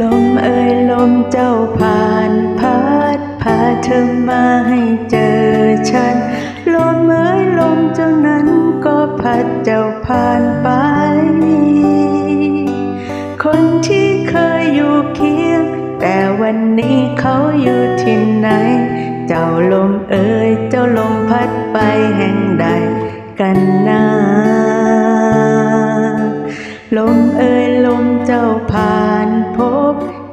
ลมเอ่ยลมเจ้าผ่านพัดพาเธอมาให้เจอฉัน ลมเอ่ยลมเจ้านั้นก็พัดเจ้าผ่านไป คนที่เคยอยู่เคียง แต่วันนี้เขาอยู่ที่ไหน เจ้าลมเอ่ยเจ้าลมพัดไปแห่งใดกันนาลมเอ่ยลมเจ้าผ่าน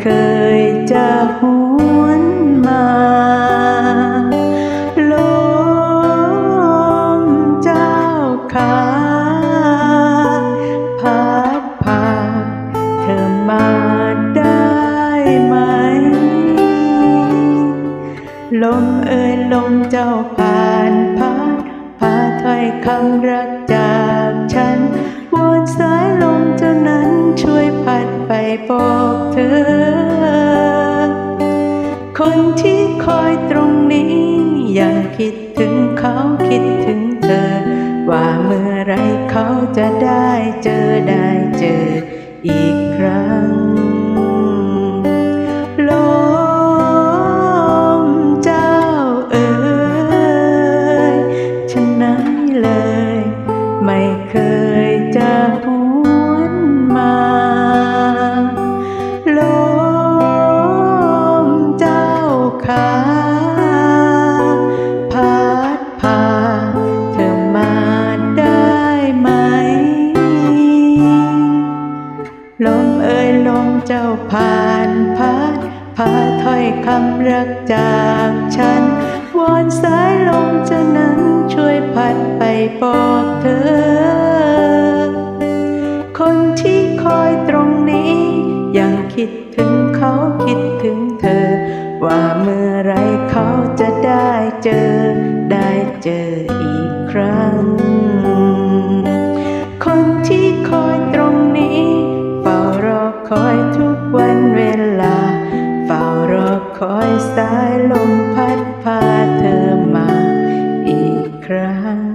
เคยจะหวนมาลมเจ้าขาพัดพาเธอมาได้ไหม ลมเอ่ยลมเจ้าผ่านพัดพาถ้อยคำรักจากฉัน คนที่คอยตรงนี้ ยังคิดถึงเขาคิดถึงเธอ ว่าเมื่อไรเขาจะได้เจอได้เจออีกครั้งาพัดพาเธอมาได้ไหม ลมเอ่ยลมเจ้าผ่านพัดพาถ้อยคำรักจากฉัน วอนสายลมจ้านั้นช่วยพัดไปบอกเธอ คนที่คอยตรงนี้ ยังคิดถึงเขาคิดถึงเธอ ว่าเมื่อไรเขาจะได้เจอ ได้เจออีกครั้ง คนที่คอยตรงนี้ เฝ้ารอคอยทุกวันเวลา เฝ้ารอคอยสายลมพัดพาเธอมาอีกครั้ง